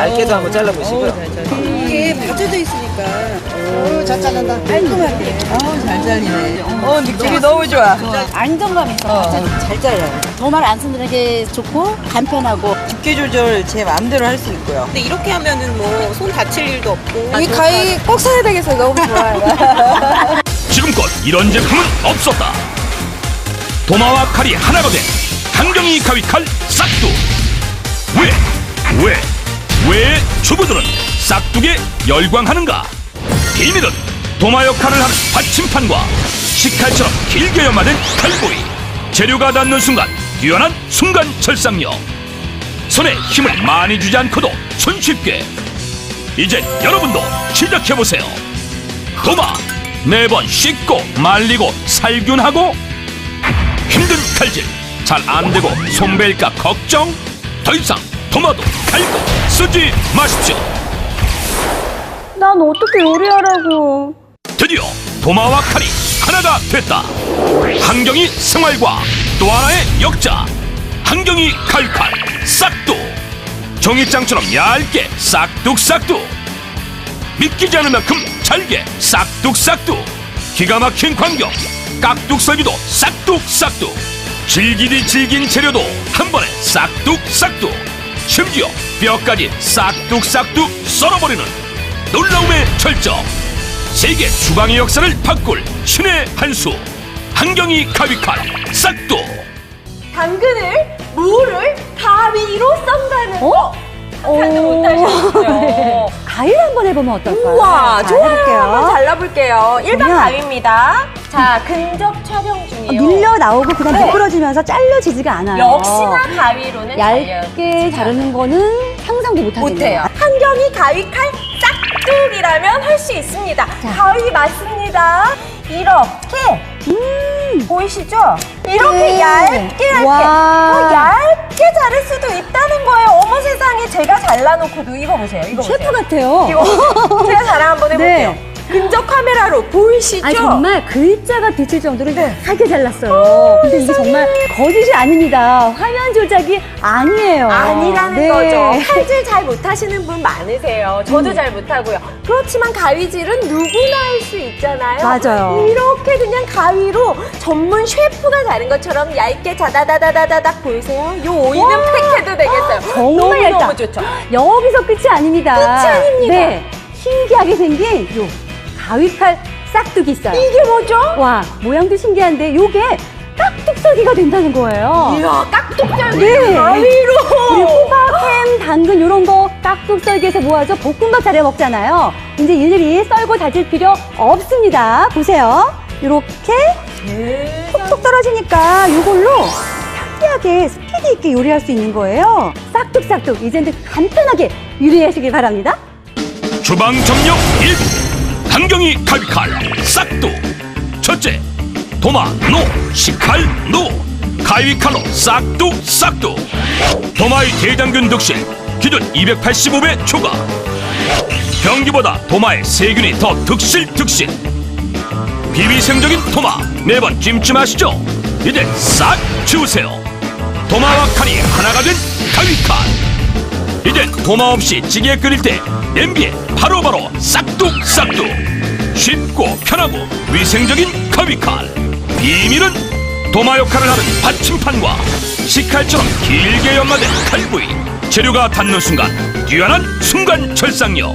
얇게도 한번 잘라보시고요. 이게 받쳐져 있으니까 어, 잘 자른다 깔끔하게 잘 잘리네. 어, 느낌이 너무 좋아. 안정감 있어 잘 잘라요 도말 안 쓰는 게 좋고 간편하고 두께 조절 제 마음대로 할 수 있고요. 근데 이렇게 하면은 뭐 손 다칠 일도 없고 이 가위 꼭 사야 되겠어요 너무 좋아요 지금껏 이런 제품은 없었다. 도마와 칼이 하나가 된 한경이 가위 칼 싹둑. 주부들은 싹둑에 열광하는가? 비밀은 도마 역할을 하는 받침판과 식칼처럼 길게 연마된 칼부위. 재료가 닿는 순간 뛰어난 순간 절상력. 손에 힘을 많이 주지 않고도 손쉽게. 이제 여러분도 시작해보세요. 도마 매번 씻고 말리고 살균하고 힘든 칼질 잘 안되고 손벨까 걱정 더 이상 도마도 칼도 쓰지 마십시오. 난 어떻게 요리하라고. 드디어 도마와 칼이 하나가 됐다. 한경이 생활과 또 하나의 역자. 한경이 칼칼 싹둑. 종이장처럼 얇게 싹둑싹둑. 믿기지 않을 만큼 잘게 싹둑싹둑. 기가 막힌 광경 깍둑썰기도 싹둑싹둑. 질기디 질긴 재료도 한 번에 싹둑싹둑 심지어 뼈까지 싹둑싹둑 썰어버리는 놀라움의 절정 세계 주방의 역사를 바꿀 신의 한수 한경이 가위칼 싹둑 당근을, 무를 가위로 썬다는 거. 상상도 오. 못하셨죠? 가위를 한번 해보면 어떨까요? 우와, 자, 좋아요. 해볼게요. 한번 잘라볼게요. 일반 그러면- 가위입니다. 자, 근접 촬영 어, 중이에요. 밀려 나오고 그다음 네. 미끄러지면서 잘려지지가 않아요. 역시나 가위로는 얇게 자르는 거는 상상도 못하겠네요. 못해요. 한경이 가위 칼 싹둑이라면 할 수 있습니다. 가위 맞습니다. 이렇게 보이시죠? 이렇게 네. 얇게 얇게 와. 더 얇게 자를 수도 있다는 거예요. 어머 세상에 제가 잘라놓고도 이거 보세요. 이거 보세요. 셰프 같아요. 이거 제가 자랑 한번 해볼게요. 네. 근접 카메라로 보이시죠? 아니 정말 글자가 비칠 정도로 하게 잘랐어요. 근데 이게 정말 거짓이 아닙니다. 화면 조작이 아니에요. 아니라는 네. 거죠. 칼질 잘 못하시는 분 많으세요. 저도 음. 잘 못하고요. 그렇지만 가위질은 누구나 할 수 있잖아요. 맞아요. 이렇게 그냥 가위로 전문 셰프가 자른 것처럼 얇게 자다다다다다닥 보이세요? 요 오이는 팩해도 되겠어요. 정말 얇다. 너무너무 좋죠. 여기서 끝이 아닙니다. 끝이 아닙니다. 네. 신기하게 생긴 요 가위칼 싹둑이 있어요. 이게 뭐죠? 와, 모양도 신기한데 요게 깍둑썰기가 된다는 거예요. 이야, 깍둑썰기 네. 가위로. 우리 호박, 햄, 당근 이런 거 깍둑썰기에서 뭐하죠? 볶음밥 차려 먹잖아요. 이제 일일이 썰고 다질 필요 없습니다. 보세요. 이렇게 톡톡 떨어지니까 이걸로 편리하게 스피드 있게 요리할 수 있는 거예요. 싹둑싹둑 이제는 간편하게 요리하시길 바랍니다. 주방 정력 1 한경이 칼칼 싹둑 첫째 도마 노 식칼 노. 가위칼로 싹둑 싹둑 도마의 대장균 득실 기준 285배 초과. 경기보다 도마의 세균이 더 득실 득실. 비위생적인 도마 매번 찜찜하시죠? 이제 싹 지우세요. 도마와 칼이 하나가 된 가위칼 이젠 도마 없이 찌개 끓일 때 냄비에 바로바로 싹둑싹둑 쉽고 편하고 위생적인 가위칼. 비밀은 도마 역할을 하는 받침판과 식칼처럼 길게 연마된 칼부위. 재료가 닿는 순간 뛰어난 순간 절상력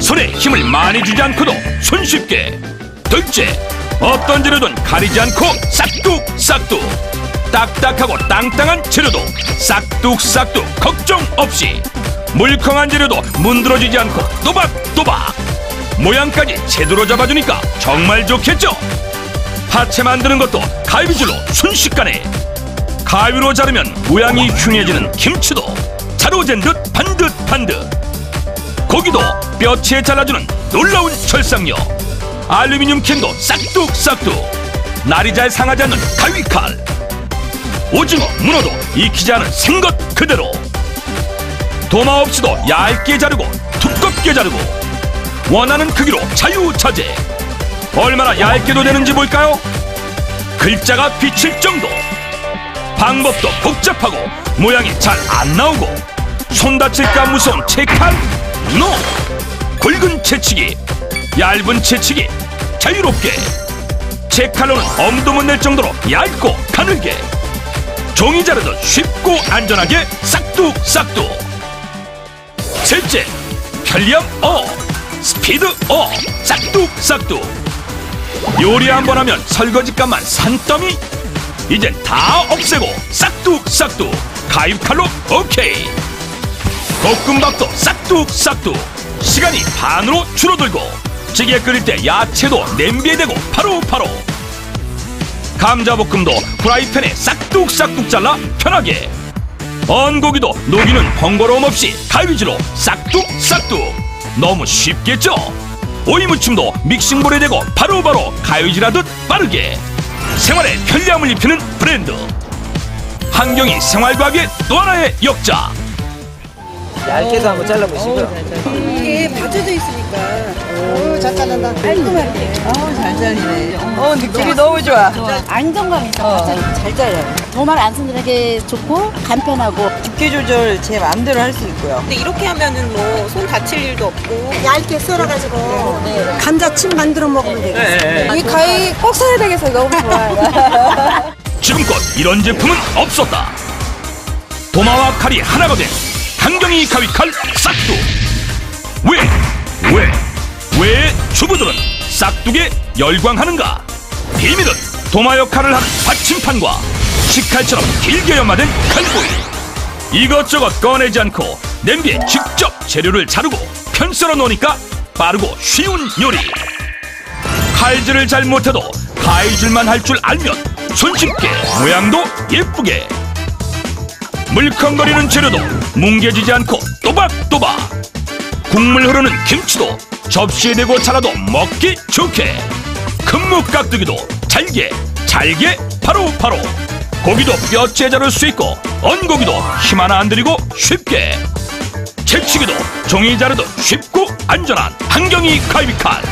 손에 힘을 많이 주지 않고도 손쉽게. 둘째 어떤 재료든 가리지 않고 싹둑싹둑 딱딱하고 땅땅한 재료도 싹둑싹둑 걱정 없이 물컹한 재료도 문드러지지 않고 또박또박 모양까지 제대로 잡아주니까 정말 좋겠죠? 파채 만드는 것도 갈비질로 순식간에 가위로 자르면 모양이 흉해지는 김치도 자로 잰 듯 반듯반듯. 고기도 뼈채 잘라주는 놀라운 절상력 알루미늄 캔도 싹둑싹둑. 날이 잘 상하지 않는 가위칼 오징어, 문어도 익히지 않은 생것 그대로. 도마 없이도 얇게 자르고 두껍게 자르고 원하는 크기로 자유자재. 얼마나 얇게도 되는지 볼까요? 글자가 비칠 정도. 방법도 복잡하고 모양이 잘 안 나오고 손 다칠까 무서운 채칼 노 굵은 채치기 얇은 채치기 자유롭게. 채칼로는 엄도 못낼 정도로 얇고 종이 자르듯 쉽고 안전하게 싹둑싹둑. 셋째 편리함 어 스피드 어 싹둑싹둑. 요리 한 번 하면 설거지값만 산더미. 이젠 다 없애고 싹둑싹둑. 가입칼로 오케이. 볶음밥도 싹둑싹둑. 시간이 반으로 줄어들고 찌개 끓일 때 야채도 냄비에 대고 바로바로 감자볶음도 프라이팬에 싹둑싹둑 잘라 편하게 언고기도 녹이는 번거로움 없이 갈비지로 싹둑싹둑 너무 쉽겠죠? 오이무침도 믹싱볼에 대고 바로바로 가위질하듯 빠르게 생활에 편리함을 입히는 브랜드 한경이 생활과학의 또 하나의 역자 얇게도 한번 잘라보시고요. 이게 받쳐져 있으니까. 오, 잘 잘란다. 깔끔하게. 어우, 잘 잘리네. 어, 느낌이 너무 좋아. 안정감이 있어. 잘 잘려요. 도마를 안 쓰는 게 좋고 간편하고 두께 조절 제 마음대로 할 수 있고요. 근데 이렇게 하면은 뭐 손 다칠 일도 없고 얇게 썰어가지고 감자칩 만들어 먹으면 되겠어. 이 가위 꼭 사야 되겠어요. 너무 좋아요. 지금껏 이런 제품은 없었다 도마와 칼이 하나가 된 한경이 가위 칼 싹둑 왜? 왜? 왜 주부들은 싹둑에 열광하는가? 비밀은 도마 역할을 하는 받침판과 식칼처럼 길게 연마된 칼보이 이것저것 꺼내지 않고 냄비에 직접 재료를 자르고 편 썰어 놓으니까 빠르고 쉬운 요리. 칼질을 잘 못해도 가위질만 할 줄 알면 손쉽게 모양도 예쁘게. 물컹거리는 재료도 뭉개지지 않고 또박또박. 국물 흐르는 김치도 접시에 대고 잘라도 먹기 좋게 큰묵 깍두기도 잘게 잘게 바로 바로. 고기도 뼈째 자를 수 있고 언고기도 힘 하나 안 들이고 쉽게. 채치기도 종이 자르듯 쉽고 안전한 한경이 가위칼.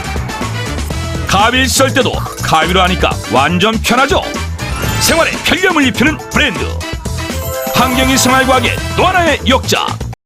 가위를 썰 때도 가위로 하니까 완전 편하죠. 생활에 편리함을 입히는 브랜드. 한경이 생활과학의 또 하나의 역자